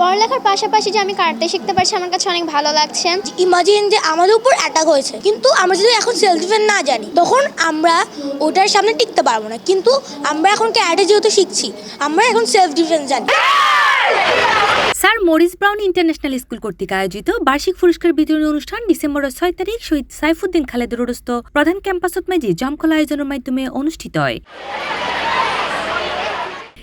পড়ালেখার পাশাপাশি যে আমি কাটতে শিখতে পারছি আমার কাছে অনেক ভালো লাগছে। ইমাজিন যে আমাদের উপর অ্যাটাক হয়েছে কিন্তু আমরা যদি এখন সেলফ ডিফেন্স না জানি তখন আমরা ওটার সামনে টিকতে পারব না। কিন্তু আমরা এখন ক্যারাটে যেহেতু শিখছি আমরা এখন সেলফ ডিফেন্স জানি। Sir Maurice Brown international school কর্তৃক আয়োজিত বার্ষিক পুরস্কার বিতরণী অনুষ্ঠান ডিসেম্বরের ছয় তারিখ শহীদ সাইফুদ্দিন খালেদ রোডস্থ প্রধান ক্যাম্পাসত মেজি জমকলা আয়োজনের মাধ্যমে অনুষ্ঠিত হয়।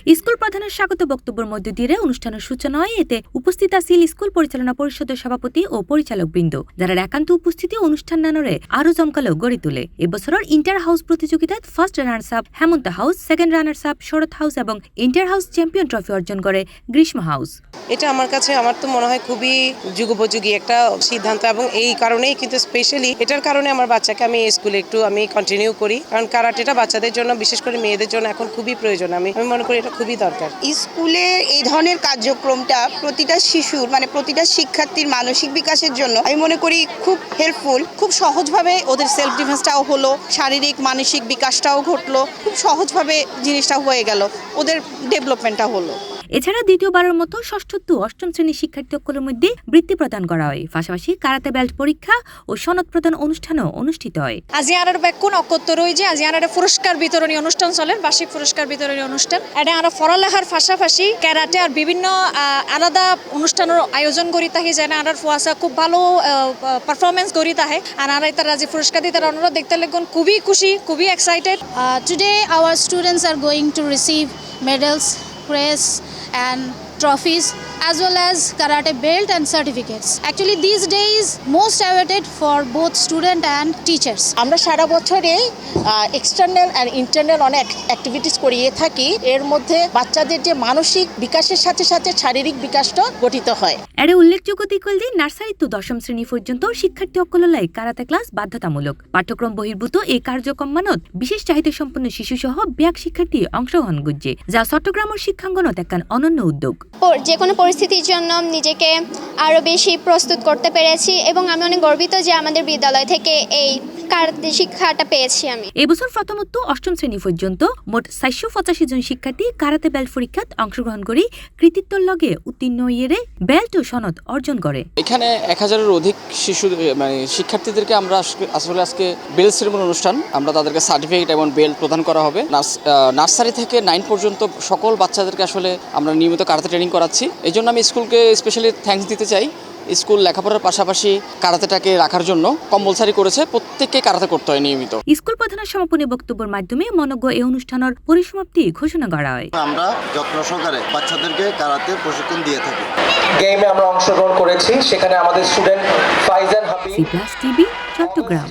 স্কুল প্রধানের স্বাগত বক্তব্যের মধ্য দিয়ে অনুষ্ঠানের সূচনা হয় এতে উপস্থিত আছিল স্কুল পরিচালনা পরিষদের সভাপতি ও পরিচালক বৃন্দ যারা একান্ত উপস্থিতি অনুষ্ঠান নানরে আরও জমকালো গড়ে তোলে। এবছরের ইন্টার হাউস প্রতিযোগিতায় first runners up Hemanta house, second runners up Sharat house এবং ইন্টার হাউস চ্যাম্পিয়ন ট্রফি অর্জন করে গ্রীষ্ম হাউস। এটা আমার কাছে, আমার তো মনে হয় খুবই যুগোপযোগী একটা সিদ্ধান্ত এবং এই কারণেই কিন্তু স্পেশালি এটার কারণে আমার বাচ্চাকে আমি স্কুলে একটু আমি কন্টিনিউ করি। কারণ কারাটেটা বাচ্চাদের জন্য, বিশেষ করে মেয়েদের জন্য এখন খুবই প্রয়োজন। আমি আমি মনে করি খুবই দরকার। স্কুলে এই ধরনের কার্যক্রমটা প্রতিটা শিশুর মানে প্রতিটা শিক্ষার্থীর মানসিক বিকাশের জন্য আমি মনে করি খুব হেল্পফুল খুব সহজভাবে ওদের সেলফ ডিফেন্সটাও হলো, শারীরিক, মানসিক বিকাশটাও ঘটলো, খুব সহজভাবে জিনিসটা হয়ে গেল, ওদের ডেভেলপমেন্টটা হলো। এছাড়া দ্বিতীয়বারের মতো ষষ্ঠ তো অষ্টম শ্রেণির শিক্ষার্থীসকলের মধ্যে বৃত্তি প্রদান করা হয়। পাশাপাশি কারাতে বেল্ট পরীক্ষা ও সনদ প্রদান অনুষ্ঠানও অনুষ্ঠিত হয়। আজি আনার বেকুন অকত্তর রয়েছে আজি আনার পুরস্কার বিতরণী অনুষ্ঠান চলে বার্ষিক পুরস্কার বিতরণী অনুষ্ঠান। এটা আমরা পড়ালেখার পাশাপাশি ক্যারাটে আর বিভিন্ন আলাদা অনুষ্ঠানের আয়োজন করি তাহি যেন আনার ফুয়াশা খুব ভালো পারফরমেন্স করি তাহে। আর আনার তার রাজি পুরস্কার দিতে অনুরোধ দেখতে লাগুন খুবই খুশি খুবই excited today today, students are are to to medals crests, and trophies, as well as karate belt and certificates. Actually, these days, most awaited for both student and teachers. আমরা সারা বছরে এক্সটার্নাল অ্যান্ড ইন্টারনাল অনেক activities করিয়ে থাকি এর মধ্যে বাচ্চাদের যে মানসিক বিকাশের সাথে সাথে শারীরিক বিকাশটা গঠিত হয় এর উল্লেখযোগ্য দিক হল যে নার্সারি তো দশম শ্রেণি পর্যন্ত শিক্ষার্থী অকললাই কারাতে ক্লাস বাধ্যতামূলক পাঠ্যক্রম বহির্ভূত এই কার্যক্রম মানত বিশেষ চাহিদা সম্পন্ন শিশু সহ ব্যাগ শিক্ষার্থী অংশগ্রহণ করছে যা চট্টগ্রামের শিক্ষাঙ্গনত একখান অনন্য উদ্যোগ যে কোনো পরিস্থিতির জন্য নিজেকে আরও বেশি প্রস্তুত করতে পেরেছি এবং আমি অনেক গর্বিত যে আমাদের বিদ্যালয় থেকে এই শিক্ষাটা পেয়েছি আমি। এবছর প্রথমত অষ্টম শ্রেণি পর্যন্ত মোট চারশো পঁচাশি জন শিক্ষার্থী কারাতে বেল্ট পরীক্ষাত অংশগ্রহণ করে কৃতিত্বর লগে উত্তীর্ণ ইয়েরে বেল্ট ও সনদ অর্জন করে। এখানে এক হাজারের অধিক শিশু মানে শিক্ষার্থীদেরকে আমরা আসলে আজকে বেল সেরেমনি অনুষ্ঠান। আমরা তাদেরকে সার্টিফিকেট এবং বেল প্রদান করা হবে। নার্স- নার্সারি থেকে নাইন পর্যন্ত সকল বাচ্চাদেরকে আসলে আমরা নিয়মিত কারাতে ট্রেনিং করাচ্ছি। এই জন্য আমি স্কুলকে স্পেশালি থ্যাঙ্কস দিতে চাই। স্কুল লেখাপড়ার পাশাপাশি কারাতেটাকে রাখার জন্য কম্পালসারি করেছে প্রত্যেককে কারাতে করতে হয় নিয়মিত। স্কুল প্রধানের সমাপনী বক্তব্যের মাধ্যমে মনজ্ঞ এই অনুষ্ঠানের পরিসমাপ্তি ঘোষণা করা হয়। আমরা যত্ন সহকারে বাচ্চাদেরকে কারাতে প্রশিক্ষণ দিয়ে থাকি। গেমে আমরা অংশগ্রহণ করেছি সেখানে আমাদের student Faizan Habib C plus TV Chattogram.